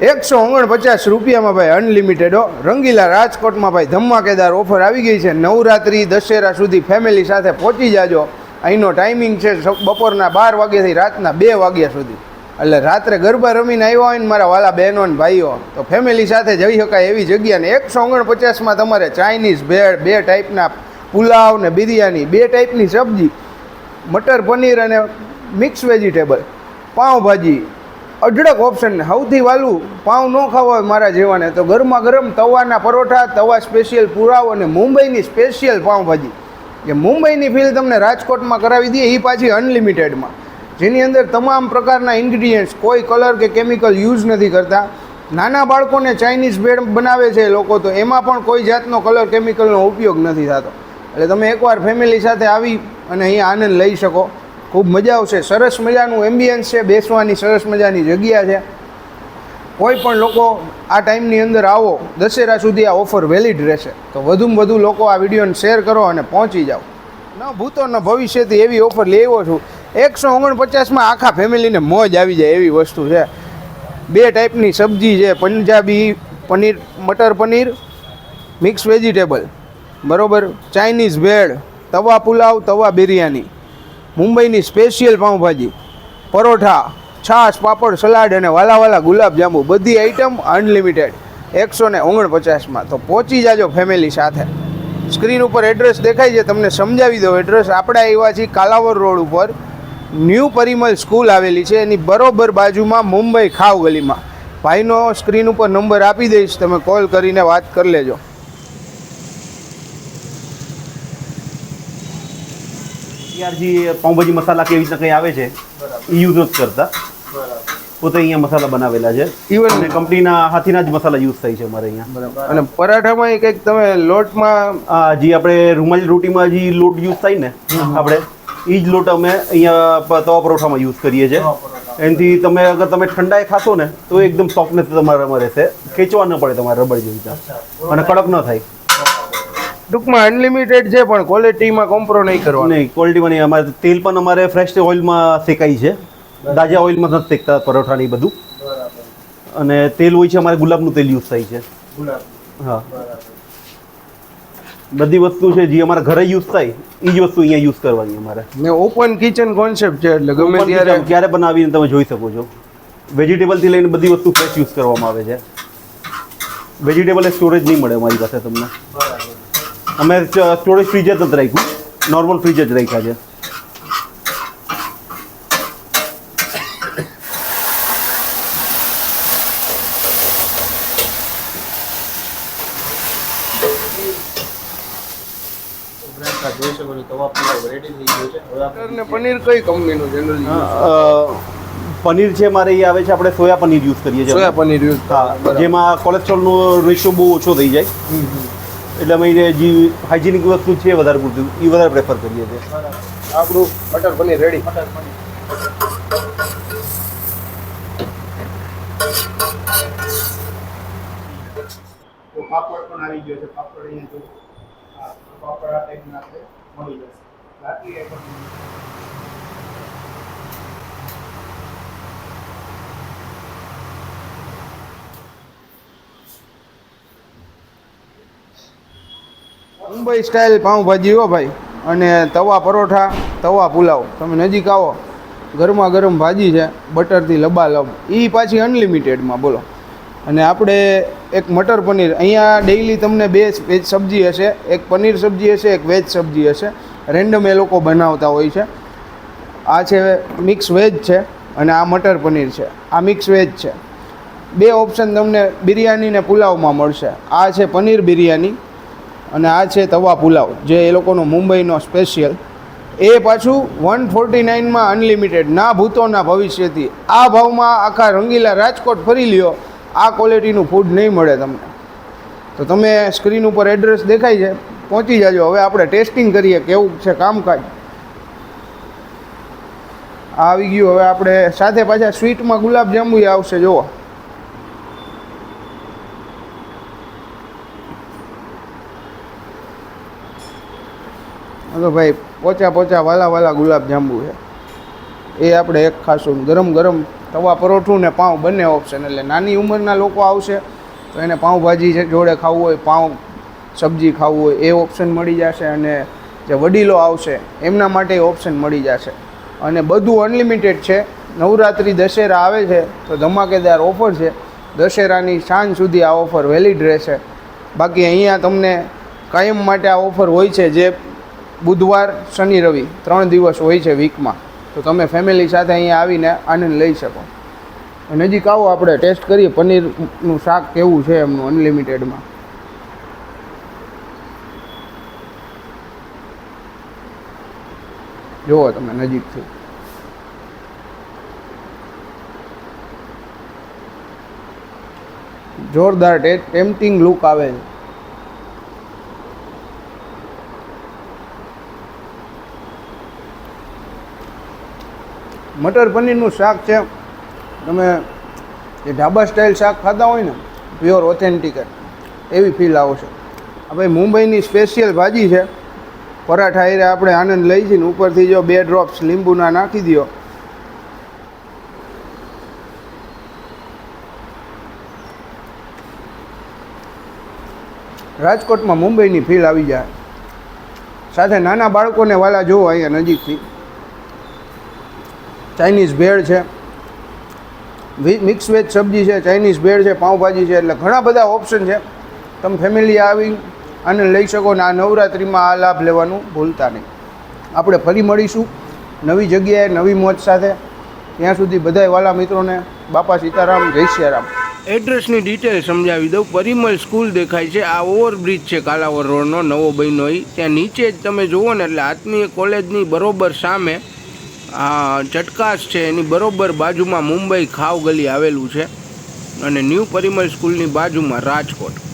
એકસો ઓગણપચાસ રૂપિયામાં ભાઈ અનલિમિટેડ હો. રંગીલા રાજકોટમાં ભાઈ ધમાકેદાર ઓફર આવી ગઈ છે. નવરાત્રિ, દશેરા સુધી ફેમિલી સાથે પહોંચી જાજો. અહીંનો ટાઈમિંગ છે બપોરના બાર વાગ્યાથી રાતના બે વાગ્યા સુધી. એટલે રાત્રે ગરબા રમીને આવ્યા હોય ને મારા વાલા બહેનો ને ભાઈઓ, તો ફેમિલી સાથે જઈ શકાય એવી જગ્યા ને એકસો ઓગણપચાસમાં તમારે ચાઇનીઝ ભેળ બે ટાઈપના પુલાવ ને બિરયાની, બે ટાઈપની સબ્જી, મટર પનીર અને મિક્સ વેજીટેબલ પાઉંભાજી અઢળક ઓપ્શન સૌથી વાલું પાઉં ન ખાવા હોય મારા જેવાને. તો ગરમા ગરમ તવાના પરોઠા, તવા સ્પેશિયલ પુરાવ અને મુંબઈની સ્પેશિયલ પાઉંભાજી કે મુંબઈની ફીલ તમને રાજકોટમાં કરાવી દઈએ એ પાછી અનલિમિટેડમાં જેની અંદર તમામ પ્રકારના ઇન્ગ્રીડિયન્ટ્સ કોઈ કલર કે કેમિકલ યુઝ નથી કરતા. નાના બાળકોને ચાઇનીઝ બેડ બનાવે છે લોકો, તો એમાં પણ કોઈ જાતનો કલર કેમિકલનો ઉપયોગ નથી થતો. એટલે તમે એકવાર ફેમિલી સાથે આવી અને અહીંયા આનંદ લઈ શકો. ખૂબ મજા આવશે. સરસ મજાનું એમ્બિયન્સ છે, બેસવાની સરસ મજાની જગ્યા છે. કોઈ પણ લોકો આ ટાઈમની અંદર આવો, દશેરા સુધી આ ઓફર વેલિડ રહેશે. તો વધુમાં વધુ લોકો આ વિડીયોને શેર કરો અને પહોંચી જાઓ. ન ભૂતો ન ભવિષ્યથી એવી ઓફર લેવો છું. એકસો ઓગણપચાસમાં આખા ફેમિલીને મોજ આવી જાય એવી વસ્તુ છે. બે ટાઈપની સબ્જી છે, પંજાબી પનીર, મટર પનીર મિક્સ વેજીટેબલ બરાબર? ચાઇનીઝ ભેળ તવા પુલાવ, તવા બિરયાની. મુંબઈની સ્પેશિયલ પાઉંભાજી, પરોઠા, છાશ, પાપડ, સલાડ અને વાલા વાલા ગુલાબજાંબુ બધી આઈટમ અનલિમિટેડ એકસો ને ઓગણપચાસમાં. તો પહોંચી જાજો ફેમિલી સાથે. સ્ક્રીન ઉપર એડ્રેસ દેખાય છે, તમને સમજાવી દો એડ્રેસ આપણે આવ્યા છીએ કાલાવર રોડ ઉપર. ન્યૂ પરિમલ સ્કૂલ આવેલી છે, એની બરોબર બાજુમાં મુંબઈ ખાવ ગલીમાં. ભાઈનો સ્ક્રીન ઉપર નંબર આપી દઈશ, તમે કોલ કરીને વાત કરી લેજો. યારજી પાઉંભાજી મસાલા કેવી રીતે કંઈ આવે છે એ યુઝ નથી કરતા. પોતે અહીંયા મસાલા બનાવેલા છે. ઇવન ને કંપનીના હાથીના જ મસાલા યુઝ થાય છે અમારે અહીંયા. અને પરાઠામાં એ કંઈક તમે લોટમાં આ જે આપણે રૂમાલી રોટીમાં જે લોટ યુઝ થાય ને આપણે એ જ લોટ અમે અહીંયા તવા પરોઠામાં યુઝ કરીએ છીએ. એનાથી તમે અગર તમે ઠંડાઈ ખાશો ને તો એકદમ સોફ્ટનેસ તમારામાં રહેશે. ખેંચવા ન પડે તમારે રબડ જેવી અને કડક ન થાય. ટૂંકમાં અનલિમિટેડ છે પણ ક્વોલિટીમાં કોમ્પ્રો નહીં કરવાનો. નહીં ક્વોલિટીમાં નહીં. અમારે તેલ પણ અમારે ફ્રેશ ઓઇલમાં શેકાય છે. દાજા ઓઇલમાં નથી શેકતા પરોઠા ને બધું. અને તેલ હોય છે અમારે ગુલાબનું તેલ યુઝ થાય છે. હા. બધી વસ્તુ છે જે અમારા ઘરે યુઝ થાય એ જ વસ્તુ અહીંયા યુઝ કરવાની અમારે. ને ઓપન કિચન કોન્સેપ્ટ છે એટલે ગમે ત્યારે ક્યારે બનાવીને તમે જોઈ શકો છો. વેજીટેબલથી લઈને બધી વસ્તુ ફ્રેશ યુઝ કરવામાં આવે છે. વેજીટેબલ સ્ટોરેજ નહીં મળે અમારી પાસે તમને. અમે સ્ટોરેજ ફ્રીજ જ નથી રાખ્યું નોર્મલ ફ્રીજ જ રાખ્યા છે. પનીર કઈ કંપનીનું જનરલી પનીર છે મારે એ આવે છે આપણે સોયા પનીર યુઝ કરીએ છીએ. સોયા પનીર યુઝ હા જેમાં કોલેસ્ટ્રોલનો રેશિયો બહુ ઓછો થઈ જાય. એટલે અમે જે હાઇજેનિક વસ્તુ છે વધારે પૂરતું એ વધારે પ્રેફર કરીએ છીએ. આપણું બટર પનીર રેડી પાપડ પણ આવી ગયો છે પાપડ અહીંયા જો પાપડ આ ટાઈપના આપણે મળી જશે. બાકી મુંબઈ સ્ટાઇલ પાઉંભાજી હો ભાઈ. અને તવા પરોઠા, તવા પુલાવ. તમે નજીક આવો. ગરમા ગરમ ભાજી છે, બટરથી લબાલબ. એ પાછી અનલિમિટેડમાં, બોલો. અને આપણે એક મટર પનીર. અહીંયા ડેઈલી તમને બે વેજ સબ્જી હશે. એક પનીર સબ્જી હશે, એક વેજ સબ્જી હશે. રેન્ડમ એ લોકો બનાવતા હોય છે. આ છે મિક્સ વેજ છે અને આ મટર પનીર છે. આ મિક્સ વેજ છે. બે ઓપ્શન તમને બિરયાની ને પુલાવમાં મળશે. આ છે પનીર બિરયાની. અને આ છે તવા પુલાવ, જે એ લોકોનો મુંબઈનો સ્પેશિયલ એ પાછું વન ફોર્ટી નાઇનમાં અનલિમિટેડ ના ભૂતો ભવિષ્યથી. આ ભાવમાં આખા રંગીલા રાજકોટ ફરી લ્યો, આ ક્વોલિટીનું ફૂડ નહીં મળે તમને. તો તમે સ્ક્રીન ઉપર એડ્રેસ દેખાય છે, પહોંચી જાજો. હવે આપણે ટેસ્ટિંગ કરીએ કેવું છે કામકાજ. આવી ગયું. હવે આપણે સાથે પાછા સ્વીટમાં ગુલાબજાંબુ આવશે, જુઓ. હલો ભાઈ, પોચા પોચા વાલા વાલા ગુલાબ જાંબુ છે. એ આપણે એક ખાશું ગરમ ગરમ તવા પરોઠું ને પાઉં બંને ઓપ્શન એટલે નાની ઉંમરના લોકો આવશે તો એને પાઉંભાજી જોડે ખાવું હોય, પાઉં સબ્જી ખાવું હોય, એ ઓપ્શન મળી જશે અને જે વડીલો આવશે એમના માટે ઓપ્શન મળી જશે. અને બધું અનલિમિટેડ છે. નવરાત્રિ દશેરા આવે છે તો ધમાકેદાર ઓફર છે. દશેરાની સાંજ સુધી આ ઓફર વેલિડ રહેશે. બાકી અહીંયા તમને કાયમ માટે આ ઓફર હોય છે જે બુધવાર, શનિ, રવિ ત્રણ દિવસ હોય છે વીકમાં તો તમે ફેમિલી સાથે અહીંયા આવીને આનંદ લઈ શકો. નજીક આવો, આપણે ટેસ્ટ કરીએ, પનીરનું શાક કેવું છે એમનું અનલિમિટેડમાં જુઓ તમે નજીકથી. જોરદાર ટેમ્પટિંગ લુક આવે છે. મટર પનીરનું શાક છે. તમે જે ઢાબા સ્ટાઇલ શાક ખાતા હોય ને પ્યોર ઓથેન્ટિક એવી ફીલ આવશે. ભાઈ મુંબઈની સ્પેશિયલ ભાજી છે. પરાઠા એરે આપણે આનંદ લઈ ને, ઉપરથી જો બે ડ્રોપ્સ લીંબુના નાખી દો રાજકોટમાં મુંબઈની ફીલ આવી જાય. સાથે નાના બાળકોને વાલા જોવો અહીંયા નજીકથી. ચાઇનીઝ ભેળ છે. મિક્સ વેજ સબ્જી છે, ચાઇનીઝ ભેળ છે, પાઉંભાજી છે, એટલે ઘણા બધા ઓપ્શન છે. તમે ફેમિલી આવી અને લઈ શકો ને આ નવરાત્રિમાં આ લાભ લેવાનું ભૂલતા નહીં. આપણે ફરી મળીશું નવી જગ્યાએ, નવી મોજ સાથે. ત્યાં સુધી બધાય વાલા મિત્રોને, બાપા સીતારામ, જય સિયારામ. એડ્રેસની ડિટેલ સમજાવી દઉં. પરિમલ સ્કૂલ દેખાય છે. આ ઓવરબ્રિજ છે કાલાવર રોડનો નવો ઈ. ત્યાં નીચે જ તમે જુઓ ને, એટલે આત્મીય કોલેજની બરોબર સામે આ ચટકાસ છે, એની બરોબર બાજુમાં મુંબઈ ખાવ ગલી આવેલું છે અને ન્યૂ પરિમલ સ્કૂલની બાજુમાં રાજકોટ.